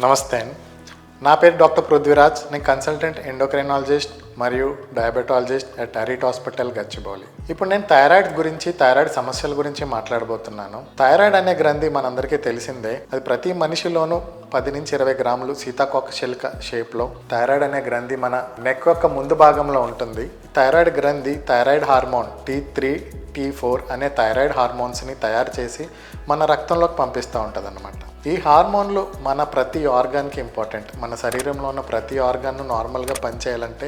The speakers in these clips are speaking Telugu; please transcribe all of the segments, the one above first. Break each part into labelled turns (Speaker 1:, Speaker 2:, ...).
Speaker 1: నమస్తే నా పేరు డాక్టర్ పృథ్వీరాజ్. నేను కన్సల్టెంట్ ఎండోక్రైనాలజిస్ట్. మరియు డయాబెటాలజిస్ట్ అట్ అరిట్ హాస్పిటల్ గచ్చిబౌలి ఇప్పుడు నేను థైరాయిడ్ గురించి థైరాయిడ్ సమస్యల గురించి మాట్లాడబోతున్నాను. థైరాయిడ్ అనే గ్రంథి మనందరికీ తెలిసిందే. అది ప్రతి మనిషిలోనూ పది నుంచి ఇరవై గ్రాములు సీతాకోక చిలుక షేప్లో థైరాయిడ్ అనే గ్రంథి మన నెక్ యొక్క ముందు భాగంలో ఉంటుంది. థైరాయిడ్ గ్రంథి thyroid hormone T three T four అనే థైరాయిడ్ హార్మోన్స్ని తయారు చేసి మన రక్తంలోకి పంపిస్తూ ఉంటుంది అనమాట ఈ హార్మోన్లు మన ప్రతి ఆర్గాన్కి ఇంపార్టెంట్ మన శరీరంలో ఉన్న ప్రతి ఆర్గాన్ను నార్మల్గా పనిచేయాలంటే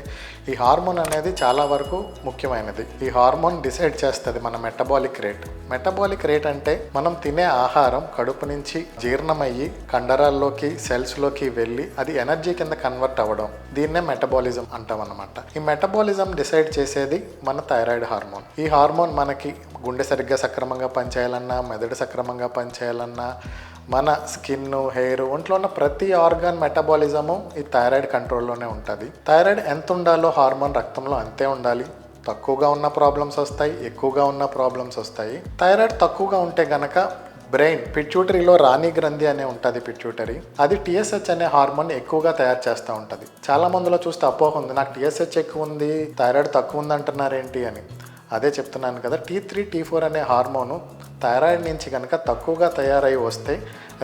Speaker 1: ఈ హార్మోన్ అనేది చాలా వరకు ముఖ్యమైనది. ఈ హార్మోన్ డిసైడ్ చేస్తుంది మన మెటబాలిక్ రేట్. మెటబాలిక్ రేట్ అంటే మనం తినే ఆహారం కడుపు నుంచి జీర్ణమయ్యి కండరాల్లోకి సెల్స్లోకి వెళ్ళి అది ఎనర్జీ కింద కన్వర్ట్ అవ్వడం. దీన్నే మెటబాలిజం అంటాం అనమాట ఈ మెటబాలిజం డిసైడ్ చేసేది మన థైరాయిడ్ హార్మోన్. ఈ హార్మోన్ మనకి గుండె సరిగ్గా సక్రమంగా పనిచేయాలన్నా మెదడు సక్రమంగా పనిచేయాలన్నా మన స్కిన్ హెయిర్ ఒంట్లో ఉన్న ప్రతి ఆర్గాన్ మెటబాలిజము ఈ థైరాయిడ్ కంట్రోల్లోనే ఉంటుంది. థైరాయిడ్ ఎంత ఉండాలో హార్మోన్ రక్తంలో అంతే ఉండాలి. తక్కువగా ఉన్న ప్రాబ్లమ్స్ వస్తాయి ఎక్కువగా ఉన్న ప్రాబ్లమ్స్ వస్తాయి. థైరాయిడ్ తక్కువగా ఉంటే గనక బ్రెయిన్ పిట్యూటరీలో రాణి గ్రంథి అనే ఉంటుంది పిట్యూటరీ. అది టీఎస్హెచ్ అనే హార్మోన్ ఎక్కువగా తయారు చేస్తూ ఉంటుంది. చాలా మందిలో చూస్తే అపోహ ఉంది నాకు టీఎస్హెచ్ ఎక్కువ ఉంది థైరాయిడ్ తక్కువ ఉంది అంటున్నారేంటి అని. అదే చెప్తున్నాను కదా టీ త్రీ టీ ఫోర్ అనే హార్మోను థైరాయిడ్ నుంచి కనుక తక్కువగా తయారై వస్తే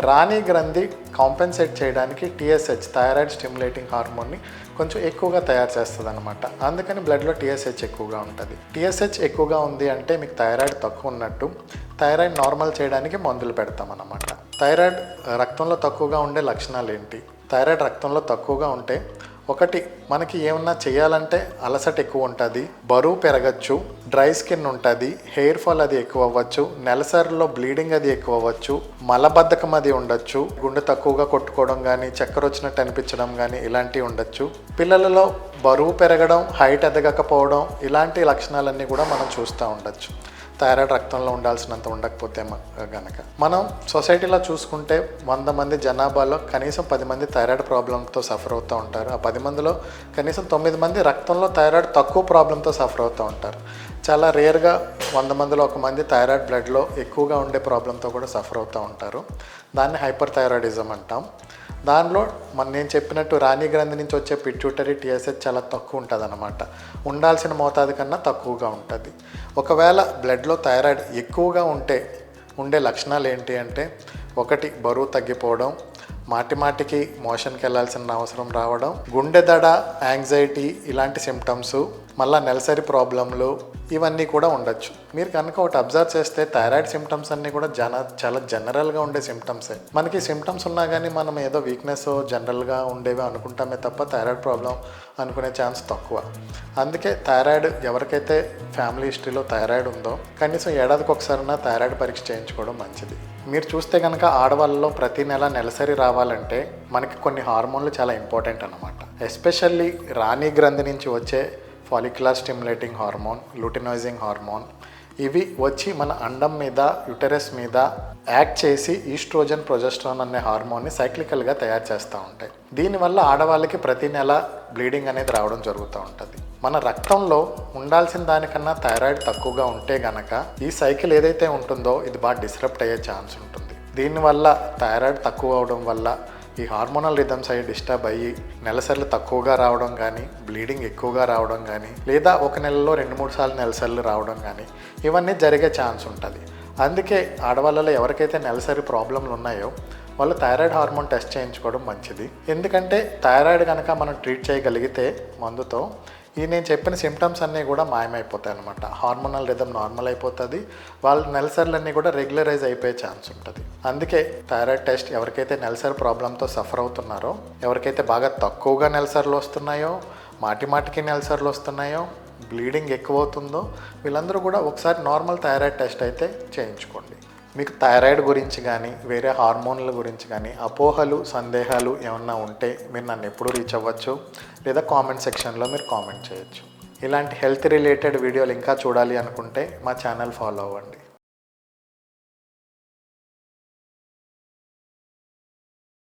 Speaker 1: రాణి గ్రంథి కాంపెన్సేట్ చేయడానికి టీఎస్హెచ్ థైరాయిడ్ స్టిమ్యులేటింగ్ హార్మోన్ని కొంచెం ఎక్కువగా తయారు చేస్తుంది అనమాట అందుకని బ్లడ్లో టీఎస్హెచ్ ఎక్కువగా ఉంటుంది. టీఎస్హెచ్ ఎక్కువగా ఉంది అంటే మీకు థైరాయిడ్ తక్కువ ఉన్నట్టు థైరాయిడ్ నార్మల్ చేయడానికి మందులు పెడతామన్నమాట. థైరాయిడ్ రక్తంలో తక్కువగా ఉండే లక్షణాలు ఏంటి థైరాయిడ్ రక్తంలో తక్కువగా ఉంటే ఒకటి మనకి ఏమన్నా చేయాలంటే అలసట ఎక్కువ ఉంటుంది బరువు పెరగచ్చు డ్రై స్కిన్ ఉంటుంది హెయిర్ ఫాల్ అది ఎక్కువ అవ్వచ్చు నెలసరిలో బ్లీడింగ్ అది ఎక్కువ అవ్వచ్చు మలబద్ధకం అది ఉండొచ్చు గుండె తక్కువగా కొట్టుకోవడం కానీ చక్కెర వచ్చినట్టు అనిపించడం కానీ ఇలాంటివి ఉండొచ్చు. పిల్లలలో బరువు పెరగడం హైట్ ఎదగకపోవడం ఇలాంటి లక్షణాలన్నీ కూడా మనం చూస్తూ ఉండొచ్చు. థైరాయిడ్ రక్తంలో ఉండాల్సినంత ఉండకపోతే మ- గనక. మనం సొసైటీలో చూసుకుంటే వంద మంది జనాభాలో కనీసం పది మంది థైరాయిడ్ ప్రాబ్లంతో సఫర్ అవుతూ ఉంటారు. ఆ పది మందిలో కనీసం తొమ్మిది మంది రక్తంలో థైరాయిడ్ తక్కువ ప్రాబ్లంతో సఫర్ అవుతూ ఉంటారు. చాలా రేర్గా వంద మందిలో ఒక మంది థైరాయిడ్ బ్లడ్లో ఎక్కువగా ఉండే ప్రాబ్లంతో కూడా సఫర్ అవుతూ ఉంటారు. దాన్ని హైపర్ థైరాయిడిజం అంటాం. దానిలో మన నేను చెప్పినట్టు రాణి గ్రంథి నుంచి వచ్చే పిట్యూటరీ టీఎస్హెచ్ చాలా తక్కువ ఉంటుంది అనమాట ఉండాల్సిన మోతాదు కన్నా తక్కువగా ఉంటుంది. ఒకవేళ బ్లడ్లో థైరాయిడ్ ఎక్కువగా ఉంటే ఉండే లక్షణాలు ఏంటి అంటే ఒకటి బరువు తగ్గిపోవడం మాటి మాటికి మోషన్కి వెళ్ళాల్సిన అవసరం రావడం గుండె దడ యాంగ్జైటీ ఇలాంటి సిమ్టమ్స్ మళ్ళీ నెలసరి ప్రాబ్లంలు ఇవన్నీ కూడా ఉండొచ్చు. మీరు కనుక ఒకటి అబ్జర్వ్ చేస్తే థైరాయిడ్ సిమ్టమ్స్ అన్నీ కూడా జన చాలా జనరల్గా ఉండే సిమ్టమ్సే మనకి సిమ్టమ్స్ ఉన్నా కానీ మనం ఏదో వీక్నెస్ జనరల్గా ఉండేవి అనుకుంటామే తప్ప థైరాయిడ్ ప్రాబ్లం అనుకునే ఛాన్స్ తక్కువ. అందుకే థైరాయిడ్ ఎవరికైతే ఫ్యామిలీ హిస్టరీలో థైరాయిడ్ ఉందో కనీసం ఏడాదికి ఒకసారైనా థైరాయిడ్ పరీక్ష చేయించుకోవడం మంచిది. మీరు చూస్తే కనుక ఆడవాళ్ళలో ప్రతి నెల నెలసరి రావాలంటే మనకి కొన్ని హార్మోన్లు చాలా ఇంపార్టెంట్ అనమాట ఎస్పెషల్లీ రాణి గ్రంథి నుంచి వచ్చే follicular stimulating hormone luteinising hormone. ఇవి వచ్చి మన అండం మీద యుటెరస్ మీద యాక్ట్ చేసి ఈస్ట్రోజన్ ప్రొజెస్ట్రాన్ అనే హార్మోన్ని సైక్లికల్గా తయారు చేస్తూ ఉంటాయి. దీనివల్ల ఆడవాళ్ళకి ప్రతి నెల బ్లీడింగ్ అనేది రావడం జరుగుతూ ఉంటుంది. మన రక్తంలో ఉండాల్సిన దానికన్నా థైరాయిడ్ తక్కువగా ఉంటే గనక ఈ సైకిల్ ఏదైతే ఉంటుందో ఇది బాగా డిస్టర్బ్ అయ్యే ఛాన్స్ ఉంటుంది. దీనివల్ల థైరాయిడ్ తక్కువ అవడం వల్ల ఈ హార్మోనల్ రిథమ్స్ అయ్యి డిస్టర్బ్ అయ్యి నెలసర్లు తక్కువగా రావడం కానీ బ్లీడింగ్ ఎక్కువగా రావడం కానీ లేదా ఒక నెలలో రెండు మూడు సార్లు నెలసర్లు రావడం కానీ ఇవన్నీ జరిగే ఛాన్స్ ఉంటుంది. అందుకే ఆడవాళ్ళలో ఎవరికైతే నెలసరి ప్రాబ్లంలు ఉన్నాయో వాళ్ళు థైరాయిడ్ హార్మోన్ టెస్ట్ చేయించుకోవడం మంచిది. ఎందుకంటే థైరాయిడ్ కనుక మనం ట్రీట్ చేయగలిగితే మందుతో ఈ నేను చెప్పిన సిమ్టమ్స్ అన్నీ కూడా మాయమైపోతాయి అనమాట హార్మోనల్ రిధం నార్మల్ అయిపోతుంది. వాళ్ళ నెలసర్లన్నీ కూడా రెగ్యులరైజ్ అయిపోయే ఛాన్స్ ఉంటుంది. అందుకే థైరాయిడ్ టెస్ట్ ఎవరికైతే నెలసరి ప్రాబ్లంతో సఫర్ అవుతున్నారో ఎవరికైతే బాగా తక్కువగా నెలసర్లు వస్తున్నాయో మాటి మాటికి నెలసర్లు వస్తున్నాయో బ్లీడింగ్ ఎక్కువ అవుతుందో వీళ్ళందరూ కూడా ఒకసారి నార్మల్ థైరాయిడ్ టెస్ట్ అయితే చేయించుకోండి. మీకు థైరాయిడ్ గురించి కానీ వేరే హార్మోన్ల గురించి కానీ అపోహలు సందేహాలు ఏమన్నా ఉంటే మీరు నన్ను ఎప్పుడు రీచ్ అవ్వచ్చు. లేదా కామెంట్ సెక్షన్లో మీరు కామెంట్ చేయొచ్చు. ఇలాంటి హెల్త్ రిలేటెడ్ వీడియోలు ఇంకా చూడాలి అనుకుంటే మా ఛానల్ ఫాలో అవ్వండి.